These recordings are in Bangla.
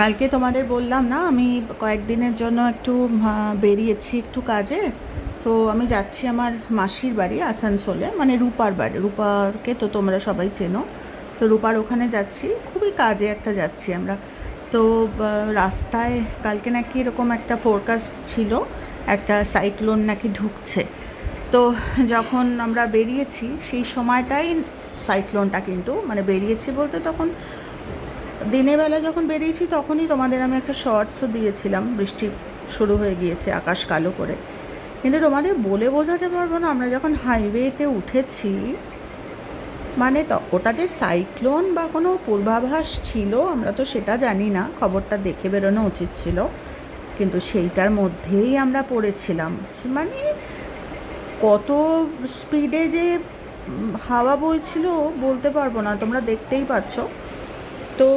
কালকে তোমাদের বললাম না, আমি কয়েকদিনের জন্য একটু বেরিয়েছি একটু কাজে। তো আমি যাচ্ছি আমার মাসির বাড়ি আসানসোলে মানে রূপার বাড়ি। রূপারকে তো তোমরা সবাই চেনো। তো রূপার ওখানে যাচ্ছি। খুবই কাজে একটা যাচ্ছি আমরা। তো রাস্তায় কালকে নাকি এরকম একটা ফোরকাস্ট ছিল, একটা সাইক্লোন নাকি ঢুকছে। তো যখন আমরা বেরিয়েছি, সেই সময়টাই সাইক্লোনটা কিন্তু মানে বেরিয়েছি বলতে তখন দিনের বেলা যখন বেরিয়েছি তখনই তোমাদের আমি একটা শর্টসও দিয়েছিলাম। বৃষ্টি শুরু হয়ে গিয়েছে, আকাশ কালো করে। কিন্তু তোমাদের বলে বোঝাতে পারব না, আমরা যখন হাইওয়েতে উঠেছি মানে তো ওটা যে সাইক্লোন বা কোনো পূর্বাভাস ছিল, আমরা তো সেটা জানি না, খবরটা দেখে বেরোনো উচিত ছিল। কিন্তু সেইটার মধ্যেই আমরা পড়েছিলাম। মানে কত স্পিডে যে হাওয়া বইছিল বলতে পারব না, তোমরা দেখতেই পাচ্ছ। তো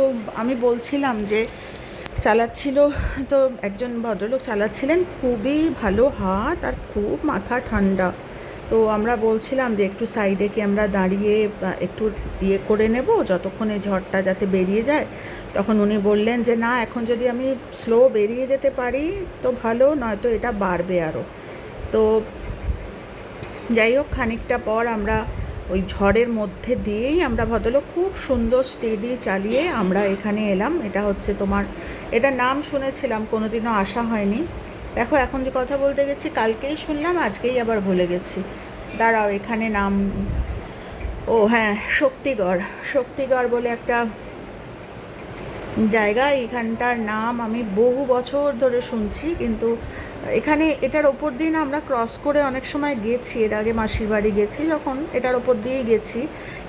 আমি বলছিলাম যে চালাচ্ছিল, তো একজন ভদ্রলোক চালাচ্ছিলেন, খুবই ভালো হাত আর খুব মাথা ঠান্ডা। তো আমরা বলছিলাম যে একটু সাইডে কি আমরা দাঁড়িয়ে একটু ইয়ে করে নেব, যতক্ষণ ঝড়টা যাতে বেরিয়ে যায়। তখন উনি বললেন যে, না, এখন যদি আমি স্লো বেরিয়ে যেতে পারি, তো ভালো, নয়তো এটা বাড়বে আরও তো যাই হোক, খানিকটা পর আমরা ওই ঝড়ের মধ্যে দিয়েই আমরা ভদ্রলোক খুব সুন্দর স্টেডি চালিয়ে আমরা এখানে এলাম। এটা হচ্ছে তোমার এটা নাম শুনেছিলাম, কোনোদিনও আসা হয়নি। দেখো, এখন যে কথা বলতে গেছি, কালকেই শুনলাম, আজকেই আবার ভুলে গেছি। দাঁড়াও, এখানে নাম, ও হ্যাঁ শক্তিগড়। শক্তিগড় বলে একটা জায়গা এখানটার নাম আমি বহু বছর ধরে শুনছি, কিন্তু এখানে এটার ওপর দিয়ে না আমরা ক্রস করে অনেক সময় গেছি। এর আগে মাসির বাড়ি গেছি যখন এটার ওপর দিয়েই গেছি।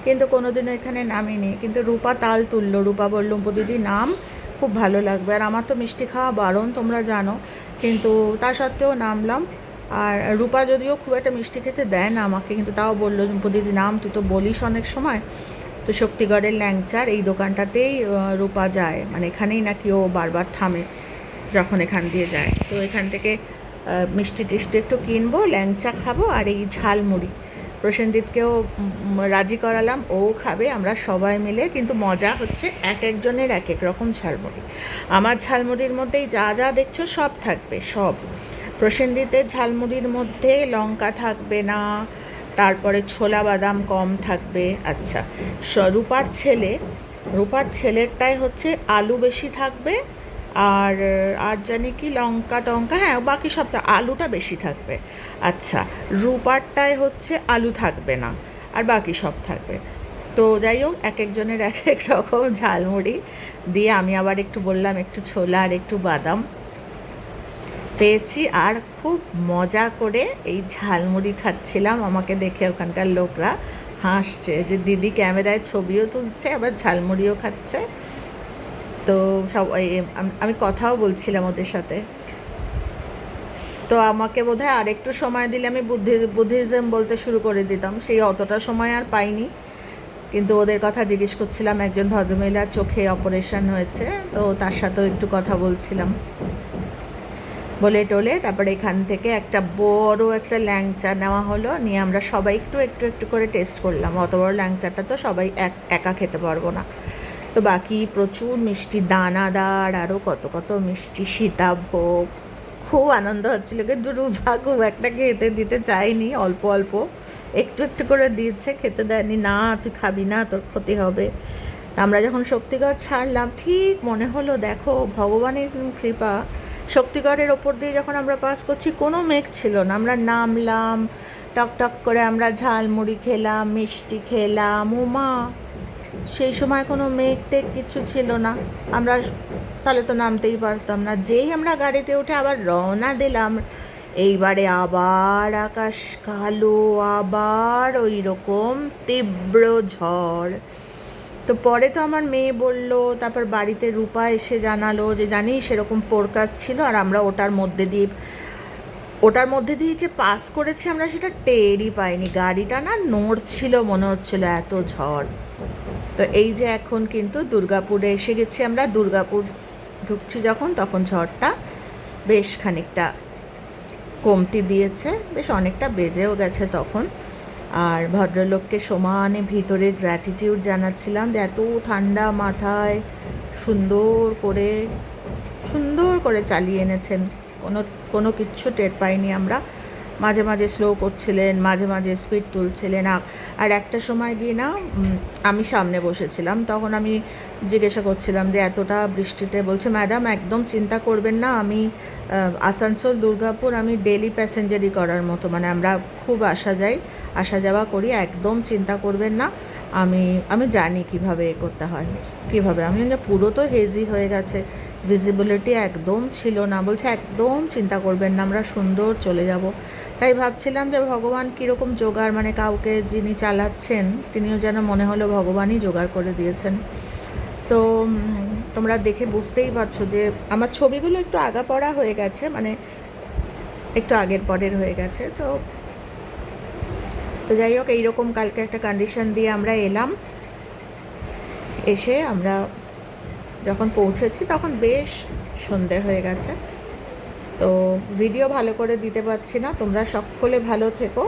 কিন্তু কোনোদিনও এখানে নামিনি। কিন্তু রূপা তাল তুললো। রূপা বলল দিদি, নাম খুব ভালো লাগবে। আর আমার তো মিষ্টি খাওয়া বারণ, তোমরা জানো। কিন্তু তা সত্ত্বেও নামলাম। আর রূপা যদিও খুব একটা মিষ্টি খেতে দেয় না আমাকে, কিন্তু তাও বলল দিদি, নাম তুই তো বলিস অনেক সময়। তো শক্তিগড়ের ল্যাংচার এই দোকানটাতেই রূপা যায়। মানে এখানেই নাকি ও বারবার থামে যখন এখান দিয়ে যায়। তো এখান থেকে মিষ্টি টিষ্টি একটু কিনবো, ল্যাংচা খাব আর এই ঝালমুড়ি প্রসেনজিৎকেও রাজি করালাম, ও খাবে, আমরা সবাই মিলে, কিন্তু মজা হচ্ছে এক একজনের এক এক রকম ঝালমুড়ি আমার ঝালমুড়ির মধ্যেই যা যা দেখছ সব থাকবে, সব। প্রসেনজিতের ঝালমুড়ির মধ্যে লঙ্কা থাকবে না, তারপরে ছোলা বাদাম কম থাকবে আচ্ছা। রূপার ছেলে, রূপার ছেলেরটাই হচ্ছে আলু বেশি থাকবে আর আর জানি কি লঙ্কা টঙ্কা হ্যাঁ বাকি সবটা, আলুটা বেশি থাকবে। আচ্ছা রুপারটায় হচ্ছে আলু থাকবে না, আর বাকি সব থাকবে। তো যাই হোক, এক একজনের এক এক রকম ঝালমুড়ি। দিয়ে আমি আবার একটু বললাম, একটু ছোলা আর একটু বাদাম। পেয়েছি আর খুব মজা করে এই ঝালমুড়ি খাচ্ছিলাম। আমাকে দেখে ওখানকার লোকরা হাসছে যে, দিদি ক্যামেরায় ছবিও তুলছে, আবার ঝালমুড়িও খাচ্ছে। তো সব আমি কথাও বলছিলাম ওদের সাথে। তো আমাকে বোধহয় আর একটু সময় দিলে আমি বুদ্ধি, বুদ্ধিজম বলতে শুরু করে দিতাম। সেই অতটা সময় আর পাইনি। কিন্তু ওদের কথা জিজ্ঞেস করছিলাম, একজন ভদ্রমহিলার চোখে অপারেশন হয়েছে, তো তার সাথেও একটু কথা বলছিলাম। বলে টোলে, তারপরে এখান থেকে একটা বড় একটা ল্যাংচা নেওয়া হলো। নিয়ে আমরা সবাই একটু একটু একটু করে টেস্ট করলাম। অত বড় ল্যাংচাটা তো সবাই এক, একা খেতে পারব না। তো বাকি প্রচুর মিষ্টি দানাদার আরও কত কত মিষ্টি সীতাভোগ। খুব আনন্দ হচ্ছিল কিন্তু রূপা খুব একটা খেতে দিতে চাইনি অল্প অল্প। একটু একটু করে দিয়েছে, খেতে দেয়নি, না, তুই খাবি না, তোর ক্ষতি হবে। আমরা যখন শক্তিগড় ছাড়লাম, ঠিক মনে হলো, দেখো, ভগবানের কৃপা। শক্তিগড়ের ওপর দিয়ে যখন আমরা পাস করছি, কোনো মেঘ ছিল না। আমরা নামলাম, টক টক করে আমরা ঝালমুড়ি খেলাম, মিষ্টি খেলাম, উমা! সেই সময় কোনো মেঘ টেক কিছু ছিল না। আমরা তাহলে তো নামতেই পারতাম না। যেই আমরা গাড়িতে উঠে আবার রওনা দিলাম, এইবারে আবার আকাশ কালো, আবার ওই রকম তীব্র ঝড়। তো পরে তো আমার মেয়ে বলল, তারপর বাড়িতে রূপা এসে জানালো যে, জানিস সেরকম ফোরকাস্ট ছিল আর আমরা ওটার মধ্যে দিয়ে, ওটার মধ্যে দিয়ে যে পাস করেছি আমরা সেটা টেরই পাইনি। গাড়িটা না নড়ছিল, মনে হচ্ছিল এত ঝড়। তো এই যে এখন কিন্তু দুর্গাপুরে এসে গেছি আমরা, দুর্গাপুর ঢুকছি যখন, তখন ঝড়টা বেশ খানিকটা কমতি দিয়েছে, বেশ অনেকটা বেজেও গেছে তখন। আর ভদ্রলোককে সমানে ভিতরে গ্র্যাটিটিউড জানাচ্ছিলাম যে এত ঠান্ডা মাথায় সুন্দর করে সুন্দর করে চালিয়ে এনেছেন। কোনো কোনো কিচ্ছু টের পাইনি আমরা। মাঝে মাঝে স্লো করছিলেন, মাঝে মাঝে স্পিড তুলছিলেন। আর একটা সময় গিয়ে না আমি সামনে বসেছিলাম, তখন আমি জিজ্ঞাসা করছিলাম যে, এতটা বৃষ্টিতে? বলছে ম্যাডাম একদম চিন্তা করবেন না, আমি আসানসোল, দুর্গাপুর, আমি ডেলি প্যাসেঞ্জারই করার মতো। মানে আমরা খুব আসা যাই, আসা যাওয়া করি, একদম চিন্তা করবেন না, আমি আমি জানি কীভাবে এ করতে হয়, কীভাবে। আমি পুরো তো হেজি হয়ে গেছে ভিজিবিলিটি একদম ছিল না। বলছে, একদম চিন্তা করবেন না, আমরা সুন্দর চলে যাব। তাই ভাবছিলাম যে ভগবান কীরকম জোগাড় মানে কাউকে যিনি চালাচ্ছেন, তিনিও যেন মনে হলো ভগবানই জোগাড় করে দিয়েছেন। তো তোমরা দেখে বুঝতেই পারছ যে আমার ছবিগুলো একটু আগা পড়া হয়ে গেছে মানে একটু আগের পরের হয়ে গেছে, তো তো যাই হোক, এইরকম কালকে একটা কন্ডিশন দিয়ে আমরা এলাম। এসে আমরা যখন পৌঁছেছি, তখন বেশ সন্ধে হয়ে গেছে। তো ভিডিও ভালো করে দিতে পারছি না। তোমরা সকলে ভালো থেকো।